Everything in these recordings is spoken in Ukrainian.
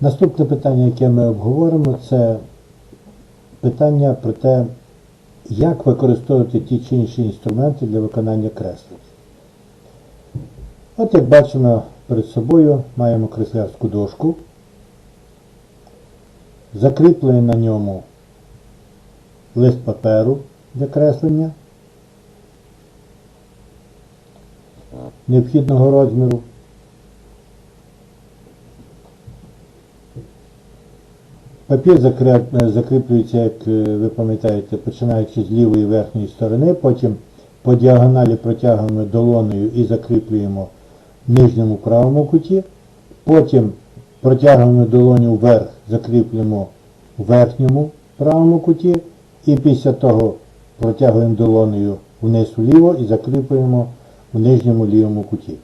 Наступне питання, яке ми обговоримо, це питання про те, як використовувати ті чи інші інструменти для виконання креслень. От як бачимо перед собою, маємо креслярську дошку, закріплений на ньому лист паперу для креслення необхідного розміру. Папір закріплюється, як е, ви пам'ятаєте, починаючи з лівої верхньої сторони, потім по діагоналі протягуємо долоною і закріплюємо в нижньому правому куті, потім протягуємо долоню вверх, закріплюємо в верхньому правому куті, і після того протягуємо долонею вниз вліво і закріплюємо в нижньому лівому куті.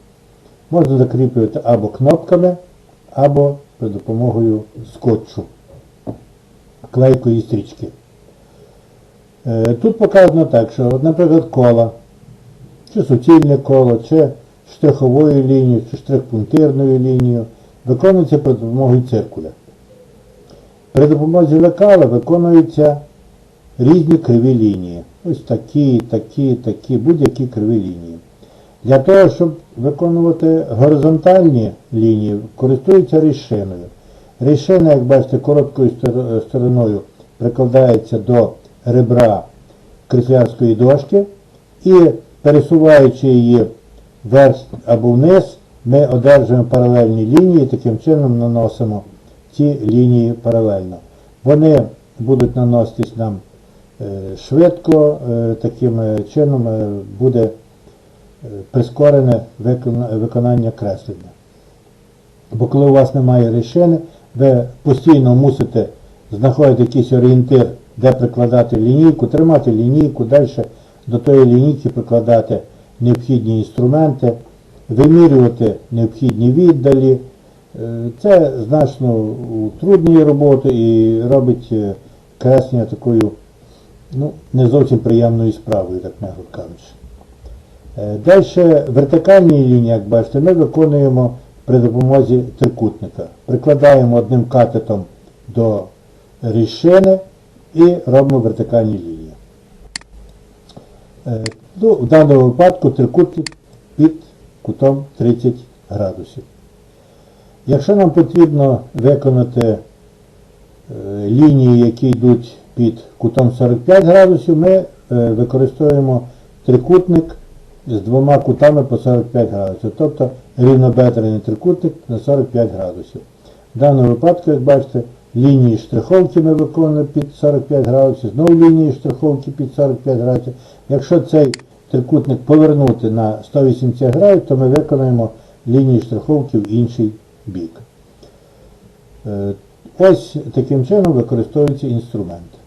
Можна закріплювати або кнопками, або за допомогою скотчу клейкої стрічки. Е, Тут показано так, що, наприклад, кола, чи суцільне коло, чи штриховою лінією, чи штрих-пунктирною лінією виконується за допомогою циркуля. При допомозі лекала виконуються різні криві лінії. Ось такі, такі, такі, будь-які криві лінії. Для того, щоб виконувати горизонтальні лінії, користуються рішиною. Рішина, як бачите, короткою стороною прикладається до ребра креслярської дошки і пересуваючи її вверх або вниз, ми одержуємо паралельні лінії, таким чином наносимо ці лінії паралельно. Вони будуть наноситись нам е, швидко, е, таким е, чином е, буде е, прискорене виконання креслення. Бо коли у вас немає рішини, ви постійно мусите знаходити якийсь орієнтир, де прикладати лінійку, тримати лінійку, далі до тої лінійки прикладати необхідні інструменти, вимірювати необхідні віддалі. Е, Це значно утруднює роботу і робить е, креслення такою ну, не зовсім приємною справою, так м'яко кажучи. Е, Далі вертикальні лінії, як бачите, ми виконуємо при допомозі трикутника. Прикладаємо одним катетом до рішини і робимо вертикальні лінії. Е, Ну, в даному випадку трикутник під кутом 30 градусів. Якщо нам потрібно виконати е, лінії, які йдуть під кутом 45 градусів, ми е, використовуємо трикутник з двома кутами по 45 градусів, тобто рівнобедрений трикутник на 45 градусів. В даному випадку, як бачите, лінії штриховки ми виконуємо під 45 градусів, знову лінії штриховки під 45 градусів. Якщо цей трикутник повернути на 180 градусів, то ми виконаємо лінії штриховки в інший бік. Е, Ось таким чином використовуються інструменти.